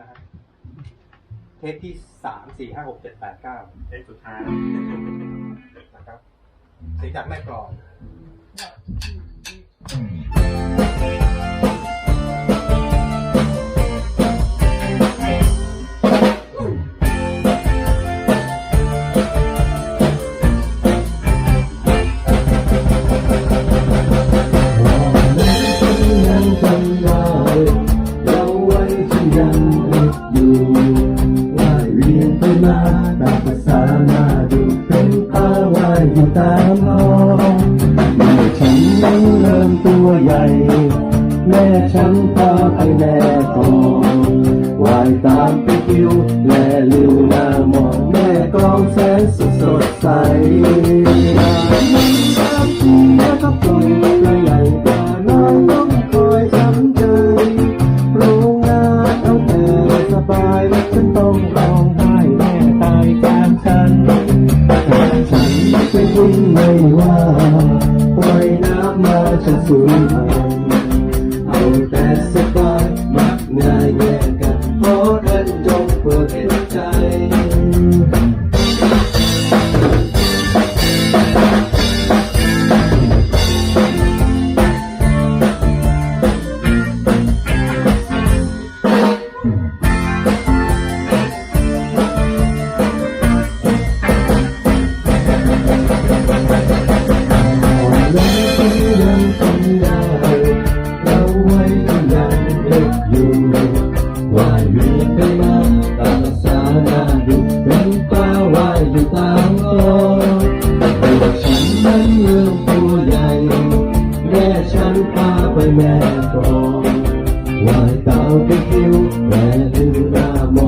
นะฮะเทปที่สามสี่ห้าหกเจ็ดแปดเก้าเทปสุดท้ายนะครับเสียงจากแม่กลองยัง อยู่ว่ายเรียนไปมาตามภาษาหน้าดูเป็นป้าว่ายอยู่ตามคลองเมื่อฉันนั้นเริ่มตัวใหญ่ แม่ฉันพาไปแม่กองว่ายตามไปคิวและลืมหน้ามองแม่กลองแสนสดสดใส ยิ้มไม่ว่าปล่อยน้ำมาฉันสูญพันธุ์ ไปแม่กลองว่ายตามไปคิวแม่ลืมหน้ามอง